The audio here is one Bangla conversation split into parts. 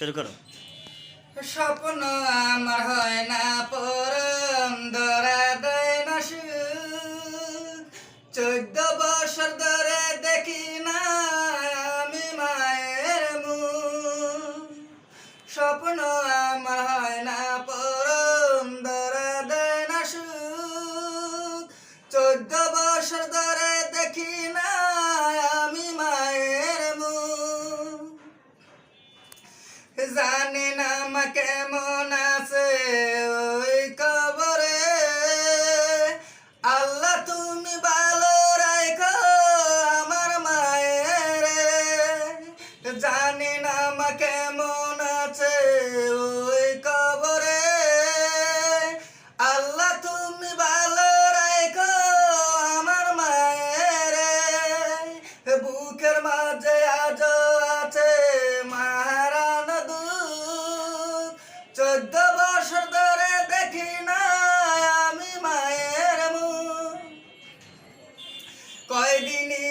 শুরু করো। স্বপ্ন আমার হয় না, পরম দরা দেয় না চোদ্দ বছর ধরে দেখি না আমি মায়ের মু স্বপ্ন জানি না মা কেমন আছে।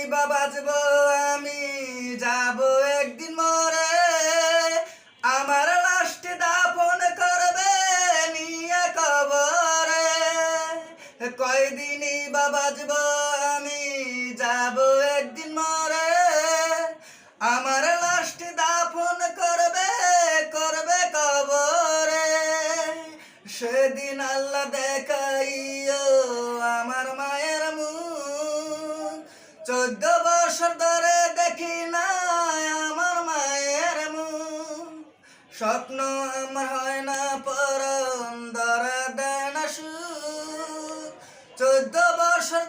বা বাঁচবো আমি? যাব একদিন মরে। আমার লাশটি দাপন করবে নিয়ে কবরে। কয়দিনই বা বাঁচবো আমি? যাব একদিন মরে। আমার লাশটি দাফন করবে করবে কবরে। সেদিন আল্লাহ দেখাইও চোদ্দ বছর ধরে দেখি না আমার মায়ের মুখ। স্বপ্ন আমার হয় না পরম ধরা দেয় না সু চোদ্দ বছর